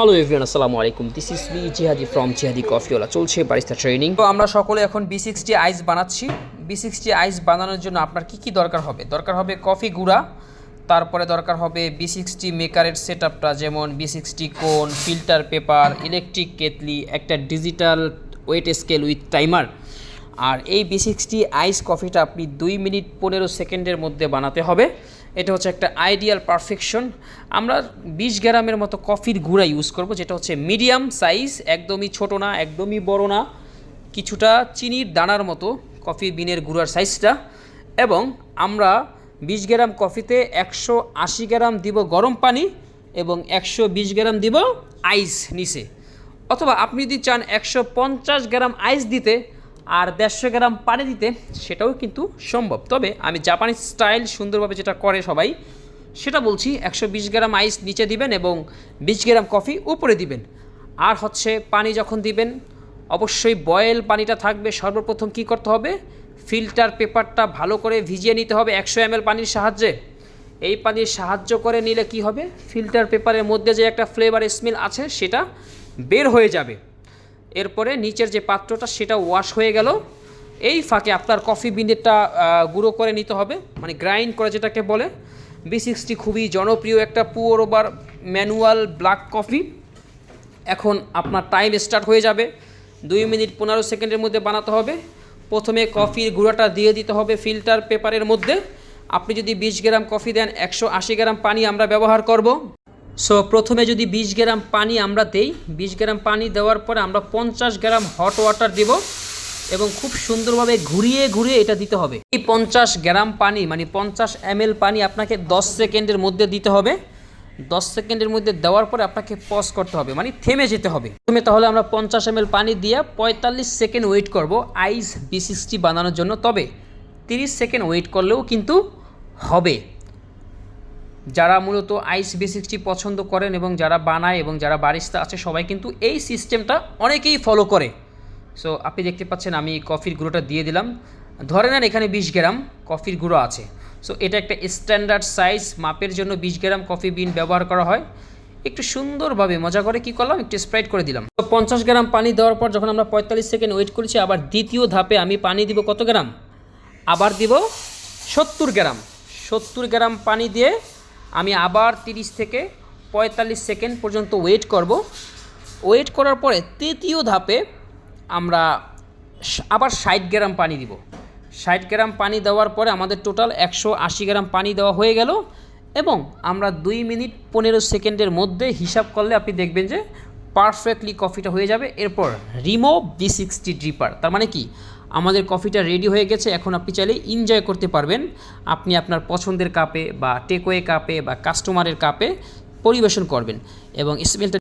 Hello everyone আসসালামু আলাইকুম this is me Jihadi from Jihadi কফিওলা চলছে বারিস্তা ট্রেনিং তো আমরা সকলে এখন বি সিক্সটি আইস বানাচ্ছি। বি সিক্সটি আইস বানানোর জন্য আপনার কি কি দরকার হবে? দরকার হবে কফি গুঁড়া, তারপরে দরকার হবে বি সিক্সটি মেকারের সেট আপটা যেমন বি সিক্সটি কোন ফিল্টার পেপার ইলেকট্রিক কেতলি একটা digital weight scale with timer আর এই বি সিক্সটি আইস কফিটা আপনি দুই মিনিট পনেরো সেকেন্ডের মধ্যে বানাতে হবে। এটা হচ্ছে একটা আইডিয়াল পারফেকশন আমরা বিশ গ্রামের মতো কফির গুঁড়া ইউজ করব, যেটা হচ্ছে মিডিয়াম সাইজ একদমই ছোট না, একদমই বড় না, কিছুটা চিনির দানার মতো কফি বিনের গুঁড়ার সাইজটা এবং আমরা বিশ গ্রাম কফিতে একশো আশি গ্রাম দিব গরম পানি এবং একশো বিশ গ্রাম দিব আইস নিচে। অথবা আপনি যদি চান একশো পঞ্চাশ গ্রাম আইস দিতে আর দেড়শো গ্রাম পানি দিতে সেটাও কিন্তু সম্ভব। তবে আমি জাপানি স্টাইল সুন্দরভাবে যেটা করে সবাই, সেটা বলছি একশো বিশ গ্রাম আইস নিচে দিবেন এবং বিশ গ্রাম কফি উপরে দিবেন। আর হচ্ছে পানি যখন দিবেন, অবশ্যই বয়েল পানিটা থাকবে। সর্বপ্রথম কি করতে হবে? ফিল্টার পেপারটা ভালো করে ভিজিয়ে নিতে হবে একশো এম পানির সাহায্যে। এই পানির সাহায্য করে নিলে কি হবে? ফিল্টার পেপারের মধ্যে যে একটা ফ্লেভার স্মেল আছে, সেটা বের হয়ে যাবে। এরপরে নিচের যে পাত্রটা, সেটা ওয়াশ হয়ে গেল। এই ফাঁকে আপনার কফি বিনেরটা গুঁড়ো করে নিতে হবে। মানে গ্রাইন্ড করে যেটাকে বলে। বি সিক্সটি খুবই জনপ্রিয় একটা pour over manual black coffee এখন আপনার টাইম স্টার্ট হয়ে যাবে। দুই মিনিট পনেরো সেকেন্ডের মধ্যে বানাতে হবে। প্রথমে কফির গুঁড়োটা দিয়ে দিতে হবে ফিল্টার পেপারের মধ্যে। আপনি যদি বিশ গ্রাম কফি দেন, একশো আশি গ্রাম পানি আমরা ব্যবহার করব। সো প্রথমে যদি বিশ গ্রাম পানি আমরা দেই, বিশ গ্রাম পানি দেওয়ার পরে আমরা পঞ্চাশ গ্রাম হট ওয়াটার দিব এবং খুব সুন্দরভাবে ঘুরিয়ে ঘুরিয়ে এটা দিতে হবে। এই পঞ্চাশ গ্রাম পানি মানে পঞ্চাশ এম পানি আপনাকে দশ সেকেন্ডের মধ্যে দিতে হবে। দশ সেকেন্ডের মধ্যে দেওয়ার পরে আপনাকে পজ করতে হবে মানে থেমে যেতে হবে। প্রথমে তাহলে আমরা পঞ্চাশ এম পানি দিয়ে পঁয়তাল্লিশ সেকেন্ড ওয়েট করব আইস বি সিক্সটি বানানোর জন্য। তবে তিরিশ সেকেন্ড ওয়েট করলেও কিন্তু হবে। যারা মূলত আইস বি সিক্সটি পছন্দ করেন এবং যারা বানায় এবং যারা বারিস্তা আছে, সবাই কিন্তু এই সিস্টেমটা অনেকেই ফলো করে। সো আপনি দেখতে পাচ্ছেন আমি কফির গুঁড়োটা দিয়ে দিলাম। ধরে নেন এখানে বিশ গ্রাম কফির গুঁড়ো আছে। সো এটা একটা স্ট্যান্ডার্ড সাইজ মাপের জন্য বিশ গ্রাম কফি বিন ব্যবহার করা হয়। একটু সুন্দরভাবে মজা করে কি করলাম? একটু স্প্রাইট করে দিলাম। তো পঞ্চাশ গ্রাম পানি দেওয়ার পর যখন আমরা পঁয়তাল্লিশ সেকেন্ড ওয়েট করেছি, আবার দ্বিতীয় ধাপে আমি পানি দিব কত গ্রাম? আবার দিব সত্তর গ্রাম। সত্তর গ্রাম পানি দিয়ে আমি আবার তিরিশ থেকে পঁয়তাল্লিশ সেকেন্ড পর্যন্ত ওয়েট করব। ওয়েট করার পরে তৃতীয় ধাপে আমরা আবার ষাট গ্রাম পানি দিব। ষাট গ্রাম পানি দেওয়ার পরে আমাদের টোটাল একশো আশি গ্রাম পানি দেওয়া হয়ে গেল এবং আমরা দুই মিনিট পনেরো সেকেন্ডের মধ্যে হিসাব করলে আপনি দেখবেন যে পারফেক্টলি কফিটা হয়ে যাবে। এরপর রিমো বি সিক্সটি ড্রিপার। তার মানে কি? আমাদের কফিটা রেডি হয়ে গেছে, এখন আপনি চাইলে এনজয় করতে পারবেন। আপনি আপনার পছন্দের কাপে বা টেকওয়ে কাপে বা কাস্টমারের কাপে পরিবেশন করবেন এবং স্মেলটা